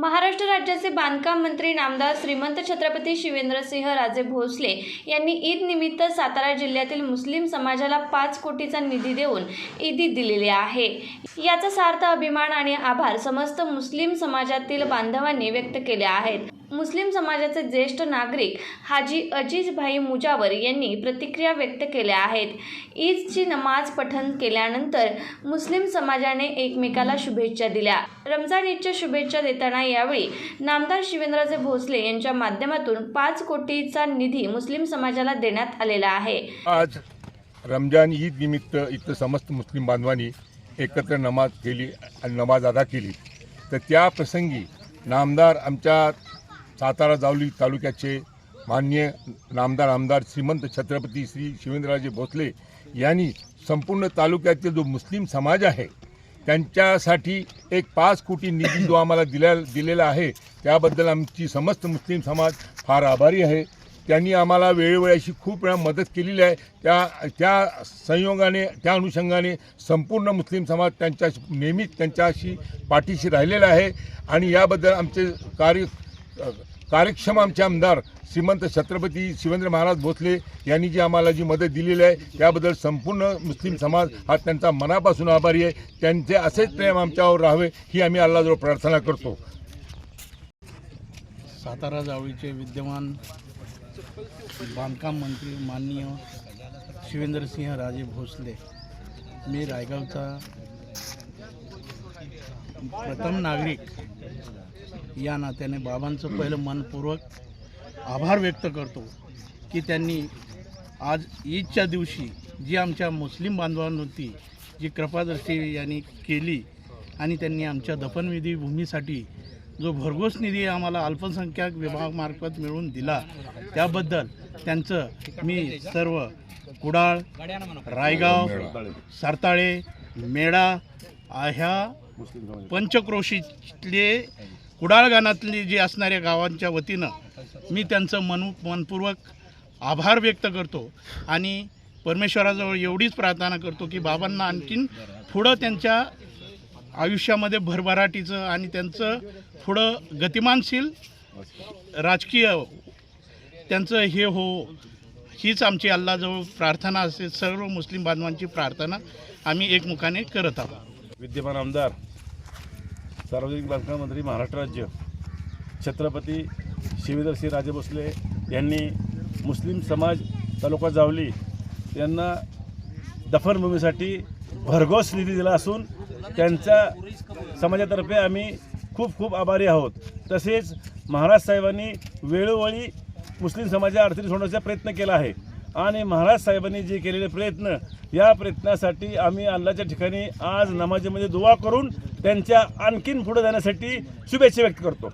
महाराष्ट्र राज्याचे बांधकाम मंत्री नामदार श्रीमंत छत्रपती शिवेंद्रसिंह राजे भोसले यांनी ईद निमित्त सातारा जिल्ह्यातील मुस्लिम समाजाला पाच कोटीचा निधी देऊन ईदी दिलेली आहे. याचा सार्थ अभिमान आणि आभार समस्त मुस्लिम समाजातील बांधवांनी व्यक्त केले आहेत. मुस्लिम समाजाचे ज्येष्ठ नागरिक हाजी अजीजभाई मुजावर यांनी प्रतिक्रिया व्यक्त केल्या आहेत. ईदची नमाज पठण केल्यानंतर मुस्लिम समाजाने एकमेकाला शुभेच्छा दिल्या. रमजान ईदच्या शुभेच्छा देताना यावेळी नामदार शिवेंद्रजे भोसले यांच्या माध्यमातून पाच कोटीचा निधी मुस्लिम समाजाला देण्यात आलेला आहे. आज रमजान ईद निमित्त इथं समस्त मुस्लिम बांधवांनी एकत्र नमाज केली आणि नमाज अदा केली. तर त्या प्रसंगी नामदार आमच्या सातारा जावली तालुक्याचे मान्य नामदार आमदार श्रीमंत छत्रपती श्री शिवेंद्रराजे भोसले यांनी संपूर्ण तालुक्यातील जो मुस्लिम समाज आहे त्यांच्यासाठी एक पाच कोटी निधी जो आम्हाला दिल्या दिलेला आहे त्याबद्दल आमची समस्त मुस्लिम समाज फार आभारी आहे. त्यांनी आम्हाला वेळोवेळी अशी खूप वेळा मदत केलेली आहे. त्या त्या संयोगाने त्या अनुषंगाने संपूर्ण मुस्लिम समाज त्यांच्या नेहमीच त्यांच्याशी पाठीशी राहिलेला आहे आणि याबद्दल आमचे कार्य कार्यक्षम आमचे आमदार श्रीमंत छत्रपती शिवेंद्र महाराज भोसले यांनी जी आम्हाला जी मदत दिलेली आहे त्याबद्दल संपूर्ण मुस्लिम समाज हा त्यांचा मनापासून आभारी आहे. त्यांचे असेच प्रेम आमच्यावर राहावे ही आम्ही अल्लाजवळ प्रार्थना करतो. सातारा जावळीचे विद्यमान बांधकाम मंत्री माननीय शिवेंद्रसिंह राजे भोसले. मी रायगावचा प्रथम नागरिक या नात्याने बाबांचं पहिलं मनपूर्वक आभार व्यक्त करतो की त्यांनी आज ईदच्या दिवशी जी आमच्या मुस्लिम बांधवांवरती जी कृपादर्शी यांनी केली आणि त्यांनी आमच्या दफनविधी भूमीसाठी जो भरघोस निधी आम्हाला अल्पसंख्याक विभागामार्फत मिळवून दिला त्याबद्दल त्यांचं मी सर्व कुडाळ रायगाव सरताळे मेढा ह्या पंचक्रोशीतले कुडाळ गाणातली जी असणाऱ्या गावांच्या वतीनं मी त्यांचं मनु मनपूर्वक आभार व्यक्त करतो आणि परमेश्वराजवळ एवढीच प्रार्थना करतो की बाबांना आणखीन पुढं त्यांच्या आयुष्यामध्ये भरभराटीचं आणि त्यांचं पुढं गतिमानशील राजकीय त्यांचं हे हो हीच आमची अल्लाजवळ प्रार्थना असेल सर्व मुस्लिम बांधवांची प्रार्थना आम्ही एकमुखाने करत आहोत. विद्यमान आमदार सार्वजनिक बांधकाम मंत्री महाराष्ट्र राज्य छत्रपती शिवेंद्रसिंह राजे भोसले यांनी मुस्लिम समाज तालुका जावली यांना दफनभूमीसाठी भरघोस निधी दिला असून त्यांच्या समाजातर्फे आम्ही खूप खूप आभारी आहोत. तसेच महाराज साहेबांनी वेळोवेळी मुस्लिम समाजाच्या अडचणी सोडवण्याचा प्रयत्न केला आहे. आणि महाराज साहेबांनी जे केलेले प्रयत्न या प्रयत्नासाठी आम्ही अल्लाच्या ठिकाणी आज नमाजीमध्ये दुवा करून त्यांच्या आणखीन पुढे जाण्यासाठी शुभेच्छा व्यक्त करतो.